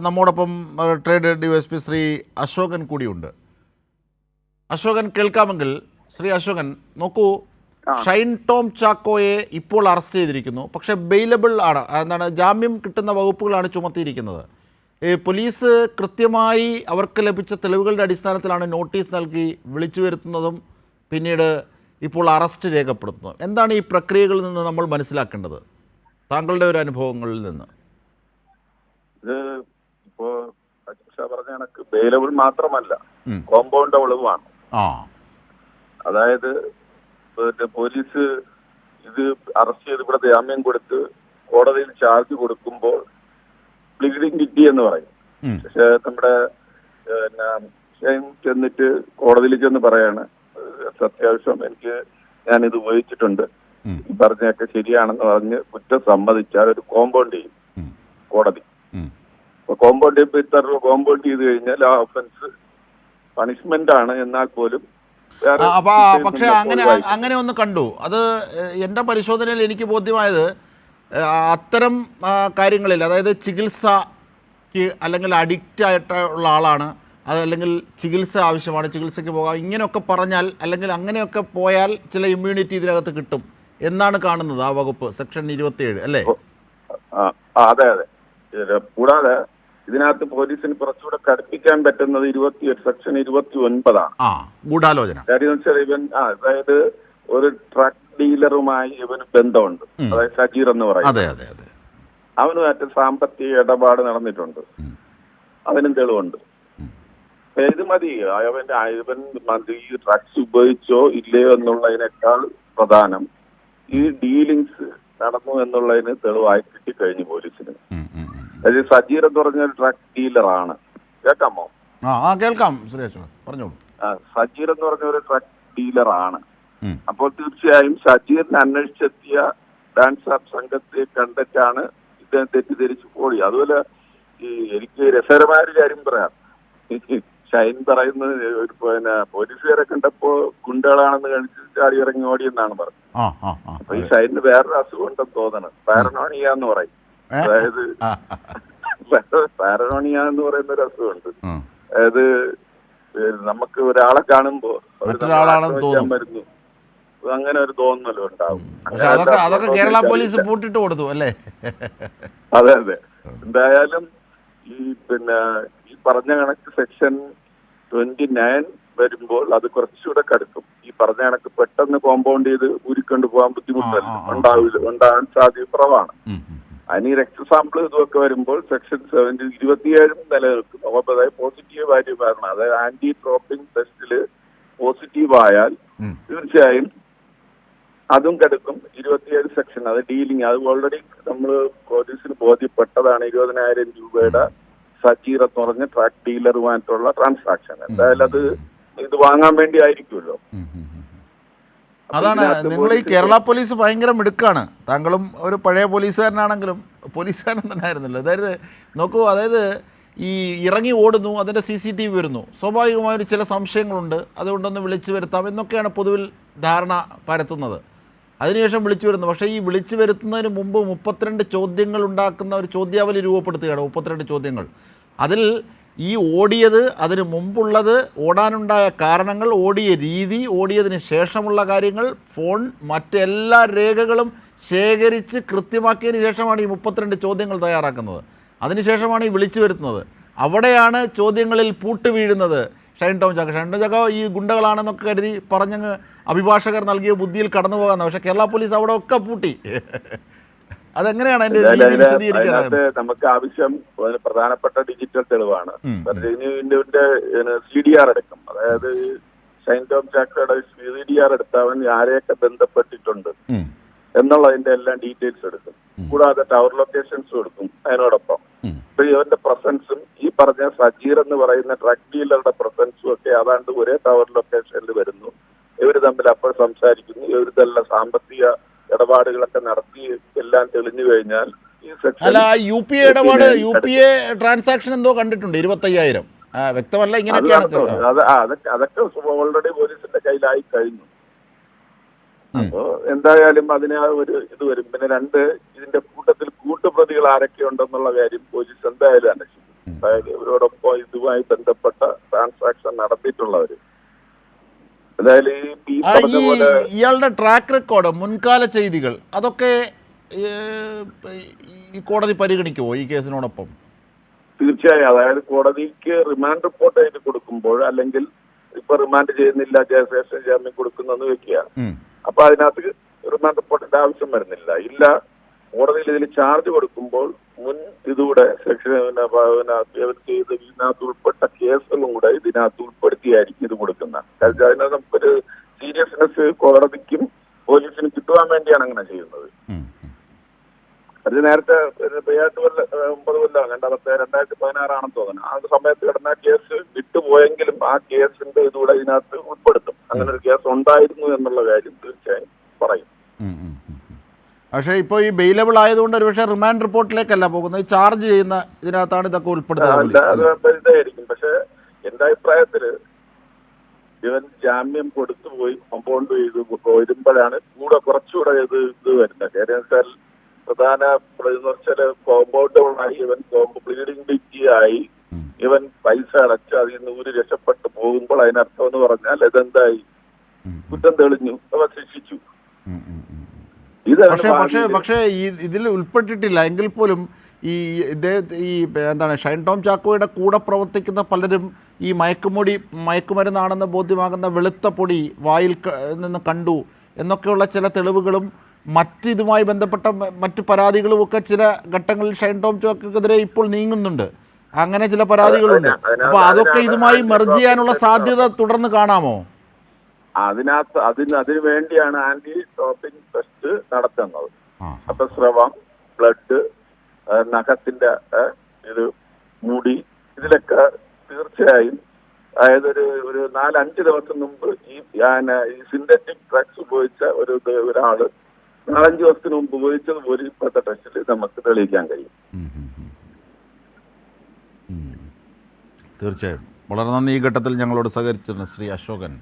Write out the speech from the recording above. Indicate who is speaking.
Speaker 1: നമ്മോടൊപ്പം trade P Shri Ashokan കൂടിയുണ്ട്. അശോകൻ കേൾക്കാമെങ്കിൽ ശ്രീ അശോകൻ നോക്കൂ ഷൈൻ ടോം ചാക്കോയെ ഇപ്പോൾ അറസ്റ്റ് ചെയ്തിരിക്കുന്നു. പക്ഷെ ബെയിലബിൾ ആണ്. എന്താണ് ജാമ്യം കിട്ടുന്ന വകുപ്പുകളാണ് ചുമത്തിയിരിക്കുന്നത്. ഈ പോലീസ് കൃത്യമായി അവർക്ക് ലഭിച്ച തെളിവുകളുടെ അടിസ്ഥാനത്തിലാണ് നോട്ടീസ് നൽകി വിളിച്ചു വരുത്തുന്നതും പിന്നീട് ഇപ്പോൾ അറസ്റ്റ് രേഖപ്പെടുത്തുന്നു. എന്താണ് ഈ പ്രക്രിയകളിൽ നിന്ന് നമ്മൾ മനസ്സിലാക്കേണ്ടത്? താങ്കളുടെ ഒരു അനുഭവങ്ങളിൽ നിന്ന്.
Speaker 2: ഇപ്പോ ഷാ പറഞ്ഞ കണക്ക് ബെയിലബിൾ മാത്രമല്ല.
Speaker 1: ഉം.
Speaker 2: കോമ്പൗണ്ട് ഒളിവാണ്
Speaker 1: ആ.
Speaker 2: അതായത് പിന്നെ പോലീസ് ഇത് അറസ്റ്റ് ചെയ്ത് ഇവിടെ ജാമ്യം കൊടുത്ത് കോടതിയിൽ ചാർജ് കൊടുക്കുമ്പോൾ പ്ലീഡിംഗ് കിട്ടി എന്ന് പറയും. പക്ഷെ നമ്മുടെ ചെന്നിട്ട് കോടതിയിൽ ചെന്ന് പറയാണ് "ഏഹ് അത്യാവശ്യം എനിക്ക് ഞാൻ ഇത് ഉപയോഗിച്ചിട്ടുണ്ട് പറഞ്ഞൊക്കെ ശരിയാണെന്ന് പറഞ്ഞ് കുറ്റം സമ്മതിച്ചാൽ ഒരു കോമ്പൗണ്ട് ചെയ്യും കോടതി. കോമ്പൗണ്ട് ഇപ്പൊ ഇത്ര രൂപ കോമ്പൗണ്ട് ചെയ്ത് കഴിഞ്ഞാൽ ആ ഒഫൻസ് പണിഷ്മെന്റ് ആണ് എന്നാൽ പോലും
Speaker 1: അപ്പൊ പക്ഷെ അങ്ങനെ അങ്ങനെ ഒന്ന് കണ്ടു. അത് എന്റെ പരിശോധനയിൽ എനിക്ക് ബോധ്യമായത് അത്തരം കാര്യങ്ങളിൽ അതായത് ചികിത്സക്ക് അല്ലെങ്കിൽ അഡിക്റ്റ് ആയിട്ടുള്ള ആളാണ് അതല്ലെങ്കിൽ ചികിത്സ ആവശ്യമാണ് ചികിത്സയ്ക്ക് പോകാം ഇങ്ങനെയൊക്കെ പറഞ്ഞാൽ അല്ലെങ്കിൽ അങ്ങനെയൊക്കെ പോയാൽ ചില ഇമ്മ്യൂണിറ്റി ഇതിനകത്ത് കിട്ടും എന്നാണ് കാണുന്നത് ആ വകുപ്പ് സെക്ഷൻ ഇരുപത്തിയേഴ് അല്ലേ?
Speaker 2: അതെ അതെ. കൂടാതെ ഇതിനകത്ത് പോലീസിന് കുറച്ചുകൂടെ കടുപ്പിക്കാൻ പറ്റുന്നത് ഇരുപത്തി സെക്ഷൻ ഇരുപത്തി ഒൻപതാണ്
Speaker 1: ഗൂഢാലോചന.
Speaker 2: കാര്യം വെച്ചാൽ ഇവൻ ആ, അതായത് ഒരു ട്രക്ക് ഡീലറുമായി ഇവന് ബന്ധമുണ്ട്. അതായത് സജീർ എന്ന് പറയും
Speaker 1: അതെ അതെ അതെ.
Speaker 2: അവനുമായിട്ട് സാമ്പത്തിക ഇടപാട് നടന്നിട്ടുണ്ട്.
Speaker 1: അവനും
Speaker 2: അതിനും തെളിവുണ്ട് ഇത് മതി. അവന്റെ ഇവൻ മതി ഈ ഡ്രഗ്സ് ഉപയോഗിച്ചോ ഇല്ലയോ എന്നുള്ളതിനേക്കാൾ പ്രധാനം ഈ ഡീലിങ്സ് നടന്നു എന്നുള്ളതിന് തെളിവായി കിട്ടിക്കഴിഞ്ഞു പോലീസിന്. സജീർ എന്ന് പറഞ്ഞ ഒരു ഡ്രഗ് ഡീലറാണ് കേൾക്കാമോ?
Speaker 1: ആ കേൾക്കാം സുരേഷ്. പറഞ്ഞോളൂ.
Speaker 2: ആ, സജീർ എന്ന് പറഞ്ഞ ഒരു ട്രക്ക് ഡീലറാണ്. അപ്പോൾ തീർച്ചയായും സജീറിനെ അന്വേഷിച്ചെത്തിയ ഡാൻസ് ആപ്പ് സംഘത്തെ കണ്ടിട്ടാണ് ഇദ്ദേഹം തെറ്റിദ്ധരിച്ചു പോയി. അതുപോലെ ഈ എനിക്ക് രസകരമായ ഒരു കാര്യം പറയാം. ഷൈൻ പറയുന്നത് ഒരു പിന്നെ പോലീസുകാരെ കണ്ടപ്പോ ഗുണ്ടകളാണെന്ന് കഴിച്ച് ചാടി ഇറങ്ങി ഓടിയെന്നാണ് പറഞ്ഞത്. അപ്പൊ ഈ ഷൈനിന് വേറൊരു അസുഖം ഉണ്ടെന്ന് തോന്നണം. പാരനോണിയ എന്ന് പറയും? അതായത് പാരനോണിയ എന്ന് പറയുന്ന ഒരു അസുഖമുണ്ട്. അതായത് നമുക്ക് ഒരാളെ കാണുമ്പോ
Speaker 1: മറ്റൊരാളാണെന്ന്
Speaker 2: നമ്മളെ
Speaker 1: തോന്നും.
Speaker 2: അങ്ങനെ ഒരു തോന്നലും ഉണ്ടാവും.
Speaker 1: അതൊക്കെ അതൊക്കെ കേരള പോലീസ് പൂട്ടിട്ട് കൊടുത്തു അല്ലേ?
Speaker 2: അതെ അതെ. എന്തായാലും ഈ പിന്നെ ഈ പറഞ്ഞ കണക്ക് സെക്ഷൻ ട്വന്റി നയൻ വരുമ്പോൾ അത് കുറച്ചുകൂടെ കടുക്കും. ഈ പറഞ്ഞ കണക്ക് പെട്ടെന്ന് കോമ്പൗണ്ട് ചെയ്ത് ഊരിക്കൊണ്ട് പോകാൻ ബുദ്ധിമുട്ടല്ല. ഉണ്ടാവില്ല ഉണ്ടാകാൻ സാധ്യത കുറവാണ്. അതിന് ഈ രക്തസാമ്പിൾ ഇതുമൊക്കെ വരുമ്പോൾ സെക്ഷൻ സെവന്റി ഇരുപത്തിയേഴും നിലനിൽക്കും. അപ്പോൾ അതായത് പോസിറ്റീവ് വാല്യൂ വരണം അതായത് ആന്റി ട്രോപ്പിംഗ് ടെസ്റ്റിൽ പോസിറ്റീവ് ആയാൽ തീർച്ചയായും അതും കിടക്കും. ഇരുപത്തിയേഴ് സെക്ഷൻ അത് ഡീലിംഗ്. അത് ഓൾറെഡി നമ്മൾ പോലീസിന് ബോധ്യപ്പെട്ടതാണ് ഇരുപതിനായിരം രൂപയുടെ സജീർ എന്ന് പറഞ്ഞ ട്രാക്ക് ഡീലറുമായിട്ടുള്ള ട്രാൻസാക്ഷൻ എന്തായാലും അത് ഇത് വാങ്ങാൻ വേണ്ടി ആയിരിക്കുമല്ലോ. അപ്പൊ
Speaker 1: അതാണ് നിങ്ങൾ ഈ കേരള പോലീസ് ഭയങ്കര മിടുക്കാണ്. താങ്കളും ഒരു പഴയ പോലീസുകാരനാണെങ്കിലും പോലീസുകാരൻ തന്നെ ആയിരുന്നല്ലോ. അതായത് നോക്കൂ അതായത് ഈ ഇറങ്ങി ഓടുന്നു അതിന്റെ സി സി ടി വി വരുന്നു. സ്വാഭാവികമായൊരു ചില സംശയങ്ങളുണ്ട്. അതുകൊണ്ടൊന്ന് വിളിച്ചു വരുത്താം എന്നൊക്കെയാണ് പൊതുവിൽ ധാരണ പരത്തുന്നത്. അതിനുശേഷം വിളിച്ചു വരുന്നു. പക്ഷേ ഈ വിളിച്ചു വരുത്തുന്നതിന് മുമ്പ് മുപ്പത്തിരണ്ട് ചോദ്യങ്ങൾ ഉണ്ടാക്കുന്ന ഒരു ചോദ്യാവലി രൂപപ്പെടുത്തുകയാണ് മുപ്പത്തിരണ്ട് ചോദ്യങ്ങൾ. അതിൽ ഈ ഓടിയത് അതിന് മുമ്പുള്ളത് ഓടാനുണ്ടായ കാരണങ്ങൾ ഓടിയ രീതി ഓടിയതിന് ശേഷമുള്ള കാര്യങ്ങൾ ഫോൺ മറ്റെല്ലാ രേഖകളും ശേഖരിച്ച് കൃത്യമാക്കിയതിന് ശേഷമാണ് ഈ മുപ്പത്തിരണ്ട് ചോദ്യങ്ങൾ തയ്യാറാക്കുന്നത്. അതിനുശേഷമാണ് ഈ വിളിച്ചു വരുത്തുന്നത്. അവിടെയാണ് ചോദ്യങ്ങളിൽ പൂട്ട് വീഴുന്നത്. ഷൈൻ ടോം ചാക്ക. ഷൈൻ ടോം ചാക്ക ഈ ഗുണ്ടകളാണെന്നൊക്കെ കരുതി പറഞ്ഞങ്ങ് അഭിഭാഷകർ നൽകിയ ബുദ്ധിയിൽ കടന്നു പോകാമെന്ന് പക്ഷേ കേരള പോലീസ് അവിടെ ഒക്കെ പൂട്ടി. അതെങ്ങനെയാണ്
Speaker 2: അതിന്റെ നമുക്ക് ആവശ്യം പ്രധാനപ്പെട്ട ഡിജിറ്റൽ തെളിവാണ്. സി ഡി ആർ എടുക്കും. അതായത് ഷൈൻ ടോം ചാക്കയുടെ സി ഡി ആർ എടുത്തവൻ ആരെയൊക്കെ ബന്ധപ്പെട്ടിട്ടുണ്ട്. എന്നുള്ളതിന്റെ എല്ലാം ഡീറ്റെയിൽസ് എടുക്കും. കൂടാതെ ടവർ ലൊക്കേഷൻസും എടുക്കും അതിനോടൊപ്പം. ഇപ്പൊ ഇവന്റെ പ്രസൻസും ഈ പറഞ്ഞ സജീർ എന്ന് പറയുന്ന ട്രക്ക് ഡീലറുടെ പ്രസൻസും ഒക്കെ അതാണ്ട് ഒരേ ടവർ ലൊക്കേഷനിൽ വരുന്നു. ഇവർ തമ്മിൽ അപ്പോൾ സംസാരിക്കുന്നു. ഇവർ തന്നെ സാമ്പത്തിക ഇടപാടുകളൊക്കെ നടത്തി എല്ലാം തെളിഞ്ഞു കഴിഞ്ഞാൽ
Speaker 1: അല്ല ആ യു പി എ ഇടപാട് യു പി എ ട്രാൻസാക്ഷൻ എന്തോ കണ്ടിട്ടുണ്ട് ഇരുപത്തയ്യായിരം. വ്യക്തമല്ല ഇങ്ങനെയൊക്കെയാണ്.
Speaker 2: അതൊക്കെ ഓൾറെഡി പോലീസിന്റെ കയ്യിലായി കഴിഞ്ഞു. അപ്പോ എന്തായാലും അതിന് ഒരു ഇത് വരും. പിന്നെ രണ്ട് ഇതിന്റെ കൂട്ടത്തിൽ കൂട്ടുപ്രതികൾ ആരൊക്കെ ഉണ്ടെന്നുള്ള കാര്യം പോലീസ് എന്തായാലും അന്വേഷിക്കും. അതായത് ഇവരോടൊപ്പം ഇതുമായി ബന്ധപ്പെട്ട ട്രാൻസാക്ഷൻ നടത്തിയിട്ടുള്ളവര് അതായത് ഈ ഈ
Speaker 1: ആ,
Speaker 2: പറഞ്ഞ
Speaker 1: ഈ
Speaker 2: പോലെ
Speaker 1: ഇയാളുടെ ട്രാക്ക് റെക്കോർഡ് മുൻകാല ചെയ്തികൾ അതൊക്കെ ഈ കോടതി പരിഗണിക്കുമോ ഈ കേസിനോടൊപ്പം?
Speaker 2: തീർച്ചയായും. അതായത് കോടതിക്ക് റിമാൻഡ് റിപ്പോർട്ട് ആയിട്ട് കൊടുക്കുമ്പോൾ അല്ലെങ്കിൽ ഇപ്പൊ റിമാൻഡ് ചെയ്യുന്നില്ല ജയശേഷൻ ജാമ്യം കൊടുക്കുന്നെന്ന് വെക്കുക. അപ്പൊ അതിനകത്ത് റിമാൻഡ് റിപ്പോർട്ടിന്റെ ആവശ്യം വരുന്നില്ല. ഇല്ല കോടതിയിൽ ഇതിൽ ചാർജ് കൊടുക്കുമ്പോൾ മുൻ ഇതുകൂടെ സെക്ഷൻ ചെയ്ത് ഇതിനകത്ത് ഉൾപ്പെട്ട കേസുകളും കൂടെ ഇതിനകത്ത് ഉൾപ്പെടുത്തിയായിരിക്കും ഇത് കൊടുക്കുന്നത്. അതിനകത്ത് നമുക്കൊരു സീരിയസ്നെസ് കോടതിക്കും പോലീസിനും കിട്ടുവാൻ വേണ്ടിയാണ് അങ്ങനെ ചെയ്യുന്നത്. അത് നേരത്തെ പയ്യാട്ട് കൊല്ല ഒമ്പത് കൊല്ലം രണ്ടാമത്തെ രണ്ടായിരത്തി പതിനാറാണെന്ന് തോന്നുന്നു. ആ സമയത്ത് കിടന്ന കേസ് വിട്ടുപോയെങ്കിലും ആ കേസിന്റെ ഇതുകൂടെ ഇതിനകത്ത് ഉൾപ്പെടുത്തും. അങ്ങനെ ഒരു കേസ് ഉണ്ടായിരുന്നു എന്നുള്ള കാര്യം തീർച്ചയായും പറയും.
Speaker 1: പക്ഷേ ഇപ്പോൾ ഈ ബെയിലബിൾ ആയതുകൊണ്ട് ഒരുപക്ഷെ റിമാൻഡ് റിപ്പോർട്ടിലേക്കല്ല പോകുന്നത്. ചാർജ് ചെയ്യുന്ന ഇതിനകത്താണ് ഇതൊക്കെ ഉൾപ്പെടുത്തുന്നത്
Speaker 2: പക്ഷേ എന്റെ അഭിപ്രായത്തിൽ ഇവൻ ജാമ്യം കൊടുത്തു പോയി കോമ്പൗണ്ട് ചെയ്ത് വരുമ്പോഴാണ് കൂടെ കുറച്ചുകൂടെ ഇത് ഇത് വരുന്നത്. കാര്യം വെച്ചാൽ പ്രധാന എന്ന് വെച്ചാൽ കോമ്പൗണ്ടുകളായി ഇവൻ ബ്ലീഡിംഗ് ഡിറ്റി ആയി ഇവൻ പൈസ അടച്ച് അതിൽ നിന്ന് ഊരി രക്ഷപ്പെട്ടു പോകുമ്പോൾ അതിനർത്ഥം എന്ന് പറഞ്ഞാൽ ഇതെന്തായി? കുറ്റം തെളിഞ്ഞു. അവ ശിക്ഷിച്ചു.
Speaker 1: പക്ഷേ പക്ഷേ പക്ഷേ ഈ ഇതിൽ ഉൾപ്പെട്ടിട്ടില്ല. എങ്കിൽ പോലും ഈ ഇദ്ദേഹത്തെ ഈ എന്താണ് ഷൈൻ ടോം ചാക്കോയുടെ കൂടെ പ്രവർത്തിക്കുന്ന പലരും ഈ മയക്കുമൊടി മയക്കുമരുന്നാണെന്ന് ബോധ്യമാകുന്ന വെളുത്ത പൊടി വായിൽ നിന്ന് കണ്ടു എന്നൊക്കെയുള്ള ചില തെളിവുകളും മറ്റ് ഇതുമായി ബന്ധപ്പെട്ട മറ്റു പരാതികളും ഒക്കെ ചില ഘട്ടങ്ങളിൽ ഷൈൻ ടോം ചാക്കോക്കെതിരെ ഇപ്പോൾ നീങ്ങുന്നുണ്ട്. അങ്ങനെ ചില പരാതികളുണ്ട്. അപ്പോൾ അതൊക്കെ ഇതുമായി മെർജ് ചെയ്യാനുള്ള സാധ്യത തുടർന്ന് കാണാമോ?
Speaker 2: അതിനകത്ത് അതിന് അതിനു വേണ്ടിയാണ് ആന്റി ഡോപ്പിംഗ് ടെസ്റ്റ് നടത്തുന്നത്. അപ്പൊ സ്രവം ബ്ലഡ് നഖത്തിന്റെ ഇത് മുടി ഇതിലൊക്കെ തീർച്ചയായും അതായത് ഒരു ഒരു നാലഞ്ച് ദിവസം മുമ്പ് ഈ ഈ സിന്തറ്റിക് ഡ്രഗ്സ് ഉപയോഗിച്ച ഒരു ഒരാൾ നാലഞ്ച് ദിവസത്തിന് മുമ്പ് ഉപയോഗിച്ചത് പോലും ഇപ്പോഴത്തെ ടെസ്റ്റിൽ നമുക്ക് തെളിയിക്കാൻ കഴിയും.
Speaker 1: തീർച്ചയായും. വളരെ നന്ദി. ഈ ഘട്ടത്തിൽ ഞങ്ങളോട് സഹകരിച്ചിരുന്നു ശ്രീ അശോകൻ.